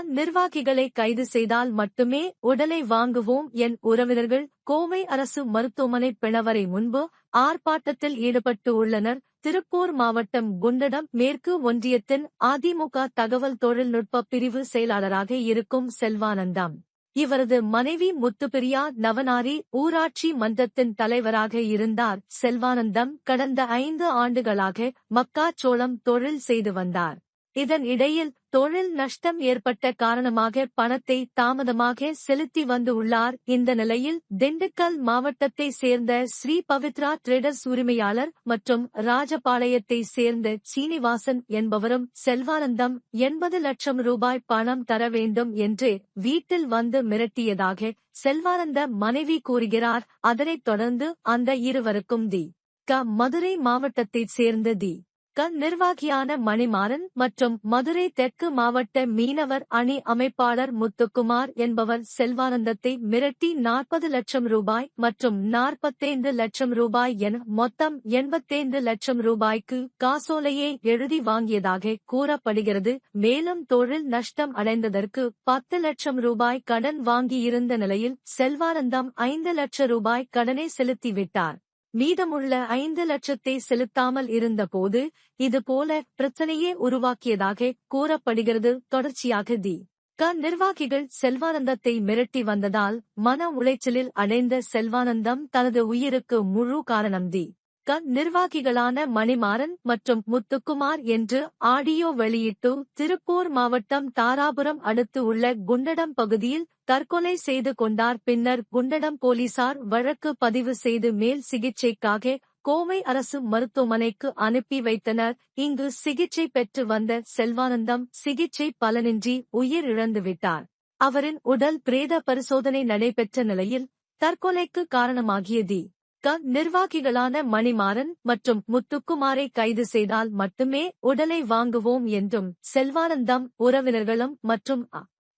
நிர்வாகிகளை கைது செய்தால் மட்டுமே உடலை வாங்குவோம் என் உறவினர்கள் கோவை அரசு மருத்துவமனை பிளவரை முன்பு ஆர்ப்பாட்டத்தில் ஈடுபட்டு உள்ளனர். திருப்பூர் மாவட்டம் குண்டடம் மேற்கு ஒன்றியத்தின் அதிமுக தகவல் தொழில்நுட்ப பிரிவு செயலாளராக இருக்கும் செல்வானந்தாம். இவரது மனைவி முத்துப்பிரியா நவனாரி ஊராட்சி மன்றத்தின் தலைவராக இருந்தார். செல்வானந்தம் கடந்த ஐந்து ஆண்டுகளாக மக்காச்சோளம் தொழில் செய்து வந்தார். இதன் இடையில் தொழில் நஷ்டம் ஏற்பட்ட காரணமாக பணத்தை தாமதமாக செலுத்தி வந்து உள்ளார். இந்த நிலையில் திண்டுக்கல் மாவட்டத்தை சேர்ந்த ஸ்ரீ பவித்ரா ட்ரேடர்ஸ் உரிமையாளர் மற்றும் ராஜபாளையத்தை சேர்ந்த சீனிவாசன் என்பவரும் செல்வானந்தம் எண்பது லட்சம் ரூபாய் பணம் தர வேண்டும் என்று வீட்டில் வந்து மிரட்டியதாக செல்வானந்த மனைவி கூறுகிறார். அதனைத் தொடர்ந்து அந்த இருவருக்கும் தி. க. மதுரை மாவட்டத்தைச் சேர்ந்த தி. க நிர்வாகியான மணிமாறன் மற்றும் மதுரை தெற்கு மாவட்ட மீனவர் அணி அமைப்பாளர் முத்துக்குமார் என்பவர் செல்வானந்தத்தை மிரட்டி நாற்பது லட்சம் ரூபாய் மற்றும் நாற்பத்தைந்து லட்சம் ரூபாய் என மொத்தம் எண்பத்தைந்து லட்சம் ரூபாய்க்கு காசோலையை எழுதி வாங்கியதாக கூறப்படுகிறது. மேலும் தொழில் நஷ்டம் அடைந்ததற்கு பத்து லட்சம் ரூபாய் கடன் வாங்கியிருந்த நிலையில் செல்வானந்தம் ஐந்து லட்சம் ரூபாய் கடனை செலுத்திவிட்டார். மீதமுள்ள ஐந்து லட்சத்தை செலுத்தாமல் இருந்தபோது இதுபோல பிரச்சனையே உருவாக்கியதாக கூறப்படுகிறது. தொடர்ச்சியாக தி. க. நிர்வாகிகள் செல்வானந்தத்தை மிரட்டி வந்ததால் மன உளைச்சலில் அடைந்த செல்வானந்தம் தனது உயிருக்கு முழு காரணம் தி. க நிர்வாகிகளான மணிமாறன் மற்றும் முத்துக்குமார் என்று ஆடியோ வெளியிட்டு திருப்பூர் மாவட்டம் தாராபுரம் அடுத்து உள்ள குண்டடம் பகுதியில் தற்கொலை செய்து கொண்டார். பின்னர் குண்டடம் போலீசார் வழக்கு பதிவு செய்து மேல் சிகிச்சைக்காக கோவை அரசு மருத்துவமனைக்கு அனுப்பி வைத்தனர். இங்கு சிகிச்சை பெற்று வந்த செல்வானந்தம் சிகிச்சை பலனின்றி உயிரிழந்துவிட்டார். அவரின் உடல் பிரேத பரிசோதனை நடைபெற்ற நிலையில் தற்கொலைக்கு காரணமாகியது. க நிர்வாகிகளான மணிமாறன் மற்றும் முத்துக்குமாரை கைது செய்தால் மட்டுமே உடலை வாங்குவோம் என்றும் செல்வானந்தம் உறவினர்களும் மற்றும்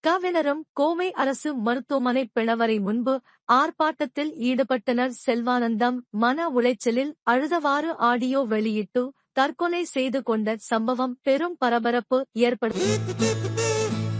கவினரும் கோவை அரசு மருத்துவமனை பிணவரை முன்பு ஆர்ப்பாட்டத்தில் ஈடுபட்டனர். செல்வானந்தம் மன உளைச்சலில் அழுதவாறு ஆடியோ வெளியிட்டு தற்கொலை செய்து கொண்ட சம்பவம் பெரும் பரபரப்பு ஏற்படுத்தியது